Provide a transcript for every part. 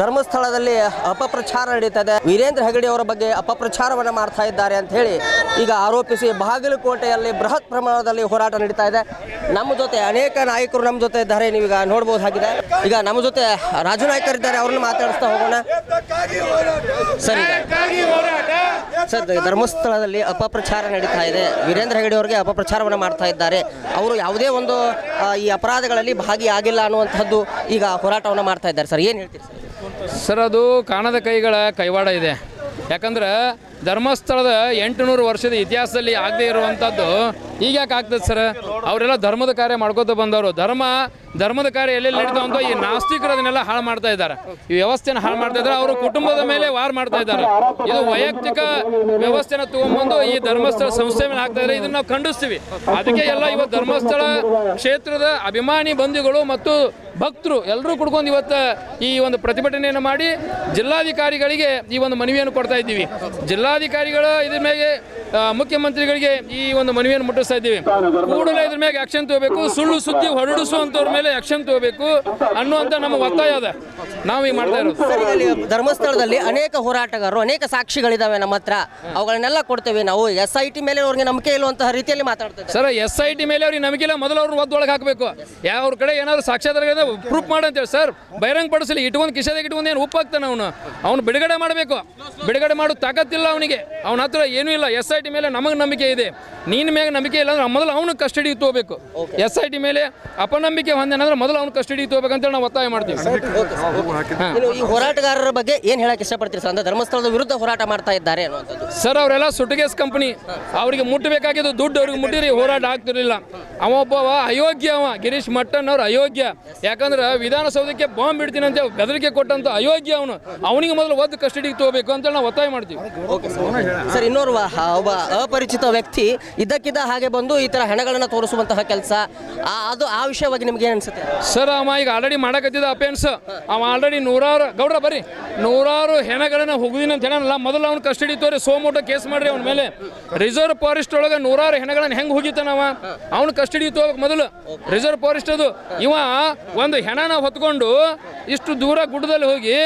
ಧರ್ಮಸ್ಥಳದಲ್ಲಿ ಅಪಪ್ರಚಾರ ನಡೀತಾ ಇದೆ ವೀರೇಂದ್ರ ಹೆಗಡೆ ಅವರ ಬಗ್ಗೆ ಅಪಪ್ರಚಾರವನ್ನು ಮಾಡ್ತಾ ಇದ್ದಾರೆ ಅಂತ ಹೇಳಿ ಈಗ ಆರೋಪಿಸಿ ಬಾಗಲಕೋಟೆಯಲ್ಲಿ ಬೃಹತ್ ಪ್ರಮಾಣದಲ್ಲಿ ಹೋರಾಟ ನಡೀತಾ ಇದೆ. ನಮ್ಮ ಜೊತೆ ಅನೇಕ ನಾಯಕರು ನಮ್ಮ ಜೊತೆ ಇದ್ದಾರೆ. ನೀವೀಗ ನೋಡಬಹುದಾಗಿದೆ ಈಗ ನಮ್ಮ ಜೊತೆ ರಾಜು ನಾಯಕರಿದ್ದಾರೆ ಅವ್ರನ್ನ ಮಾತಾಡಿಸ್ತಾ ಹೋಗೋಣ. ಸರ್ ಸರ್, ಧರ್ಮಸ್ಥಳದಲ್ಲಿ ಅಪಪ್ರಚಾರ ನಡೀತಾ ಇದೆ. ವೀರೇಂದ್ರ ಹೆಗಡೆ ಅವರಿಗೆ ಅಪಪ್ರಚಾರವನ್ನು ಮಾಡ್ತಾ ಇದ್ದಾರೆ. ಅವರು ಯಾವುದೇ ಒಂದು ಈ ಅಪರಾಧಗಳಲ್ಲಿ ಭಾಗಿಯಾಗಿಲ್ಲ ಅನ್ನುವಂಥದ್ದು ಈಗ ಹೋರಾಟವನ್ನು ಮಾಡ್ತಾ ಇದ್ದಾರೆ. ಸರ್, ಏನು ಹೇಳ್ತೀರಿ ಸರ್? ಸರ್ ಅದು ಕಾಣದ ಕೈಗಳ ಕೈವಾಡ ಇದೆ. ಯಾಕಂದ್ರೆ ಧರ್ಮಸ್ಥಳದ ಎಂಟುನೂರು ವರ್ಷದ ಇತಿಹಾಸದಲ್ಲಿ ಆಗದೆ ಇರುವಂಥದ್ದು, ಈಗ ಯಾಕೆ ಆಗ್ತದೆ ಸರ್? ಅವರೆಲ್ಲ ಧರ್ಮದ ಕಾರ್ಯ ಮಾಡ್ಕೋತ ಬಂದವರು. ಧರ್ಮ, ಧರ್ಮದ ಕಾರ್ಯ ಎಲ್ಲೆಲ್ಲಿ ನಡೀತಾವ ಅಂತ ಈ ನಾಸ್ತಿಕರು ಅದನ್ನೆಲ್ಲ ಹಾಳು ಮಾಡ್ತಾ ಇದ್ದಾರೆ. ಈ ವ್ಯವಸ್ಥೆನ ಹಾಳು ಮಾಡ್ತಾ ಇದ್ದಾರೆ, ಅವರು ಕುಟುಂಬದ ಮೇಲೆ ವಾರ್ ಮಾಡ್ತಾ ಇದ್ದಾರೆ. ಇದು ವೈಯಕ್ತಿಕ ವ್ಯವಸ್ಥೆನ ತಗೊಂಡ್ಬಂದು ಈ ಧರ್ಮಸ್ಥಳ ಸಂಸ್ಥೆ ಮೇಲೆ ಹಾಕ್ತಾ ಇದ್ದಾರೆ, ಇದನ್ನ ನಾವು ಖಂಡಿಸ್ತೀವಿ. ಅದಕ್ಕೆ ಎಲ್ಲ ಇವತ್ತು ಧರ್ಮಸ್ಥಳ ಕ್ಷೇತ್ರದ ಅಭಿಮಾನಿ ಬಂಧುಗಳು ಮತ್ತು ಭಕ್ತರು ಎಲ್ಲರೂ ಕುಡ್ಕೊಂಡು ಇವತ್ತು ಈ ಒಂದು ಪ್ರತಿಭಟನೆಯನ್ನು ಮಾಡಿ ಜಿಲ್ಲಾಧಿಕಾರಿಗಳಿಗೆ ಈ ಒಂದು ಮನವಿಯನ್ನು ಕೊಡ್ತಾ ಇದ್ದೀವಿ. ಜಿಲ್ಲಾಧಿಕಾರಿಗಳು ಇದ್ರ ಮೇಲೆ ಮುಖ್ಯಮಂತ್ರಿಗಳಿಗೆ ಈ ಒಂದು ಮನವಿಯನ್ನು ಮುಟ್ಟಿಸ್ತಾ ಇದ್ದೀವಿ. ಕೂಡಲೇ ಇದ್ರ ಮೇಲೆ ಆಕ್ಷನ್ ತಗೋಬೇಕು ಸುಳ್ಳು ಸುದ್ದಿ ಹೊರಡಿಸುವಂತವ್ರ ಮೇಲೆ ಆಕ್ಷನ್ ತಗೋಬೇಕು ಅನ್ನುವಂಥ ನಮ್ಮ ಒತ್ತಾಯ ಅದ. ನಾವು ಈಗ ಮಾಡ್ತಾ ಇರೋದು. ಧರ್ಮಸ್ಥಳದಲ್ಲಿ ಅನೇಕ ಹೋರಾಟಗಾರರು ಅನೇಕ ಸಾಕ್ಷಿಗಳಿದಾವೆ ನಮ್ಮ ಹತ್ರ. ಅವುಗಳನ್ನೆಲ್ಲ ಕೊಡ್ತೇವೆ ನಾವು. ಎಸ್ ಐ ಟಿ ಮೇಲೆ ಅವ್ರಿಗೆ ನಂಬಿಕೆ ಇಲ್ಲುವಂತಹ ರೀತಿಯಲ್ಲಿ ಮಾತಾಡ್ತೇವೆ ಸರ್ ಎಸ್ ಐ ಟಿ ಮೇಲೆ ಅವ್ರಿಗೆ ನಂಬಿಕೆ ಇಲ್ಲ ಮೊದಲು ಅವ್ರು ಒದ್ದೊಳಗೆ ಹಾಕಬೇಕು. ಯಾವ ಕಡೆ ಏನಾದ್ರು ಸಾಕ್ಷ್ಯಾಧಾರ ಪ್ರೂಫ್ ಮಾಡಂತೇಳಿ ಸರ್ ಬಹಿರಂಗ ಪಡಿಸಲಿ ಇಟ್ಕೊಂಡು ಕಿಶದಾಗ ಇಟ್ಕೊಂಡು ಏನು ಉಪ್ಪಾಗ್ತಾನೆ ಅವನು? ಅವನು ಬಿಡುಗಡೆ ಮಾಡಬೇಕು. ಬಿಡುಗಡೆ ಮಾಡೋ ತಾಕತ್ತಿಲ್ಲ ಅವನಿಗೆ. ಅವನ ಹತ್ರ ಏನೂ ಇಲ್ಲ ಎಸ್ ಐ ಟಿ ಮೇಲೆ ನಮಗೆ ನಂಬಿಕೆ ಇದೆ. ನೀನು ಮೇಲೆ ನಂಬಿಕೆ ಇಲ್ಲ ಅಂದ್ರೆ ಮೊದಲು ಅವನು ಕಸ್ಟಡಿ ತಗೋಬೇಕು ಎಸ್ ಐ ಟಿ ಮೇಲೆ ಅಪನಂಬಿಕೆ ಹೊಂದೇನಂದ್ರೆ ಮೊದಲು ಅವನು ಕಸ್ಟಡಿ ತಗೋಬೇಕಂತೇಳಿ ನಾವು ಒತ್ತಾಯ ಮಾಡ್ತೀವಿ. ಈ ಹೋರಾಟಗಾರರ ಬಗ್ಗೆ ಏನು ಹೇಳಕ್ಕೆ ಇಷ್ಟಪಡ್ತೀರಿ ಸರ್? ಅಂದ್ರೆ ಧರ್ಮಸ್ಥಳದ ವಿರುದ್ಧ ಹೋರಾಟ ಮಾಡ್ತಾ ಇದ್ದಾರೆ ಅನ್ನುವಂಥದ್ದು. ಸರ್ ಅವರೆಲ್ಲ ಸುಟ್ಗೇಸ್ ಕಂಪನಿ ಅವರಿಗೆ ಮುಟ್ಟಬೇಕಾಗಿದ್ದು ದುಡ್ಡು ಅವ್ರಿಗೆ ಮುಟ್ಟಿರಿ ಹೋರಾಟ ಆಗ್ತಿರಲಿಲ್ಲ. ಅವ ಒಬ್ಬವ ಅಯೋಗ್ಯ ಅವ. ಗಿರೀಶ್ ಮಟ್ಟನ್ ಅವ್ರ ಅಯೋಗ್ಯ. ಯಾಕಂದ್ರೆ ವಿಧಾನಸೌಧಕ್ಕೆ ಬಾಂಬ್ ಇಡ್ತೀನಿ ಅಂತ ಬೆದರಿಕೆ ಕೊಟ್ಟಂತ ಅಯೋಗ್ಯ ಅವನು. ಅವನಿಗೆ ಮೊದಲು ಒದ್ದು ಕಸ್ಟಡಿಗೆ ತಗೋಬೇಕು ಅಂತೇಳಿ ನಾವು ಒತ್ತಾಯ ಮಾಡ್ತೀವಿ. ಸರ್, ಇನ್ನೋರ್ವ ಒಬ್ಬ ಅಪರಿಚಿತ ವ್ಯಕ್ತಿ ಇದ್ದಕ್ಕಿದ್ದ ಹಾಗೆ ಬಂದು ಈ ತರ ಹೆಣಗಳನ್ನು ತೋರಿಸುವಂತಹ ಕೆಲಸ. ಅದು, ಆ ವಿಷಯವಾಗಿ ನಿಮ್ಗೆ ಏನು ಅನ್ಸುತ್ತೆ? ಸರ್, ಅವ ಈಗ ಆಲ್ರೆಡಿ ಮಾಡಕತ್ತಿದ್ದ ಅಪೆನ್ಸ್ ಅವ ಆಲ್ರೆಡಿ ನೂರಾರು, ಗೌಡ್ರ ಬರ್ರಿ. ನೂರಾರು ಹೆಣಗಳನ್ನ ಹುಗುದಿನ ಅಂತ ಮೊದಲು ಅವ್ನ ಕಸ್ಟಡಿ ತೋರಿ, ಸೋಮೋಟ ಕೇಸ್ ಮಾಡ್ರಿ ಅವನ ಮೇಲೆ. ರಿಸರ್ವ್ ಫಾರೆಸ್ಟ್ ಒಳಗೆ ನೂರಾರು ಹೆಣಗಳನ್ನ ಹೆಂಗ್ ಹುಗಿತಾನವ ಅವ್ನು ಕಸ್ಟಡಿ ತಗೋಬೇಕು ಮೊದಲು. ರಿಸರ್ವ್ ಫಾರೆಸ್ಟ್ ಅದು. ಇವ ಒಂದು ಹೆಣನ ಹೊತ್ಕೊಂಡು ಇಷ್ಟು ದೂರ ಗುಡ್ಡದಲ್ಲಿ ಹೋಗಿ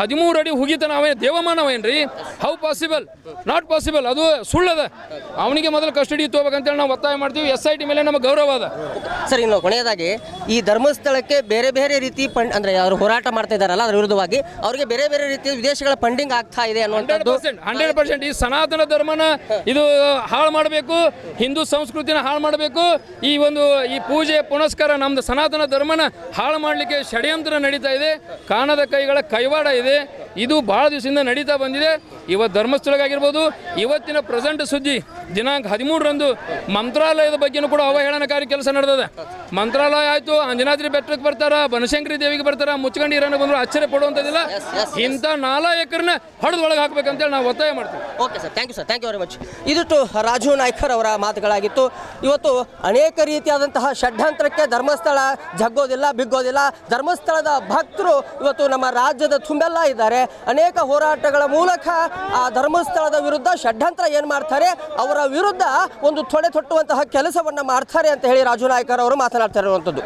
ಹದಿಮೂರು ಅಡಿ ಹುಗಿತಾನ ದೇವಮಾನವ ಏನ್ರಿ? ಹೌ ಪಾಸಿಬಲ್ ನಾಟ್ ಪಾಸಿಬಲ್ ಅದು ಸುಳ್ಳದ. ಅವನಿಗೆ ಮೊದಲು ಕಸ್ಟಡಿ ತಗೋಬೇಕಂತೇಳಿ ನಾವು ಒತ್ತಾಯ ಮಾಡ್ತೀವಿ. ಎಸ್ ಐ ಟಿ ಮೇಲೆ ನಮಗೆ ಗೌರವ ಅದ ಸರ್ ಇನ್ನು ಕೊನೆಯದಾಗಿ ಈ ಧರ್ಮಸ್ಥಳಕ್ಕೆ ಬೇರೆ ಬೇರೆ ರೀತಿ ಪಂಡ್ ಅಂದ್ರೆ ಅವರು ಹೋರಾಟ ಮಾಡ್ತಾ ಇದ್ದಾರಲ್ಲ ಅದರ ವಿರುದ್ಧವಾಗಿ ಅವರಿಗೆ ಬೇರೆ ಬೇರೆ ರೀತಿಯ ವಿದೇಶಗಳ ಫಂಡಿಂಗ್ ಆಗ್ತಾ ಇದೆ ಅನ್ನುವಂಥದ್ದು ಹಂಡ್ರೆಡ್ ಪರ್ಸೆಂಟ್ ಈ ಸನಾತನ ಧರ್ಮನ ಇದು ಹಾಳು ಮಾಡಬೇಕು ಹಿಂದೂ ಸಂಸ್ಕೃತಿನ ಹಾಳು ಮಾಡಬೇಕು. ಈ ಒಂದು ಈ ಪೂಜೆ ಪುನಸ್ಕಾರ ನಮ್ದು ಸನಾತನ ಧರ್ಮನ ಹಾಳು ಮಾಡಲಿಕ್ಕೆ ಷಡ್ಯಂತ್ರ ನಡೀತಾ ಇದೆ. ಕಾಣದ ಕೈಗಳ ಕೈವಾಡ ಇದೆ. ಇದು ಭಾಳ ದಿವಸದಿಂದ ನಡೀತಾ ಬಂದಿದೆ. ಇವತ್ತು ಧರ್ಮಸ್ಥಳಗಾಗಿರ್ಬೋದು ಇವತ್ತಿನ ಪ್ರೆಸೆಂಟ್ ಸುದ್ದಿ. ದಿನಾಂಕ ಹದಿಮೂರರಂದು ಮಂತ್ರಾಲಯದ ಬಗ್ಗೆನೂ ಕೂಡ ಅವಹೇಳನಕಾರಿ ಕೆಲಸ ನಡೆದಿದೆ. ಮಂತ್ರಾಲಯ ಆಯಿತು ಅಂಜನಾದ್ರಿ ಬೆಟ್ಟಕ್ಕೆ ಬರ್ತಾರ ಬನಶಂಕರಿ ದೇವಿಗೆ ಬರ್ತಾರ ಮುಚ್ಕೊಂಡು ಇರೋಣ ಬಂದ್ರು ಆಶ್ಚರ್ಯ ಪಡುವಂಥದ್ದಿಲ್ಲ. ಇಂಥ ನಾಲಾಯಕರನ್ನ ಹೊಡೆದು ಒಳಗೆ ಹಾಕ್ಬೇಕಂತೇಳಿ ನಾವು ಒತ್ತಾಯ ಮಾಡ್ತೀವಿ. Okay sir thank you sir thank you very much ಇದಿಷ್ಟು ರಾಜು ನಾಯ್ಕರ್ ಅವರ ಮಾತುಗಳಾಗಿತ್ತು. ಇವತ್ತು ಅನೇಕ ರೀತಿಯಾದಂತಹ ಷಡ್ಯಂತ್ರಕ್ಕೆ ಧರ್ಮಸ್ಥಳ ಜಗ್ಗೋದಿಲ್ಲ ಬಿಗ್ಗೋದಿಲ್ಲ. ಧರ್ಮಸ್ಥಳದ ಭಕ್ತರು ಇವತ್ತು ನಮ್ಮ ರಾಜ್ಯದ ತುಂಬೆಲ್ಲ ಇದ್ದಾರೆ. ಅನೇಕ ಹೋರಾಟಗಳ ಮೂಲಕ ಆ ಧರ್ಮಸ್ಥಳದ ವಿರುದ್ಧ ಷಡ್ಯಂತ್ರ ಏನು ಮಾಡ್ತಾರೆ? ಅವರ ವಿರುದ್ಧ ಒಂದು ತೊಡೆ ತೊಟ್ಟುವಂತಹ ಕೆಲಸವನ್ನು ಮಾಡ್ತಾರೆ ಅಂತ ಹೇಳಿ ರಾಜು ನಾಯ್ಕರ್ ಅವರು ಮಾತನಾಡ್ತಾ ಇರುವಂಥದ್ದು.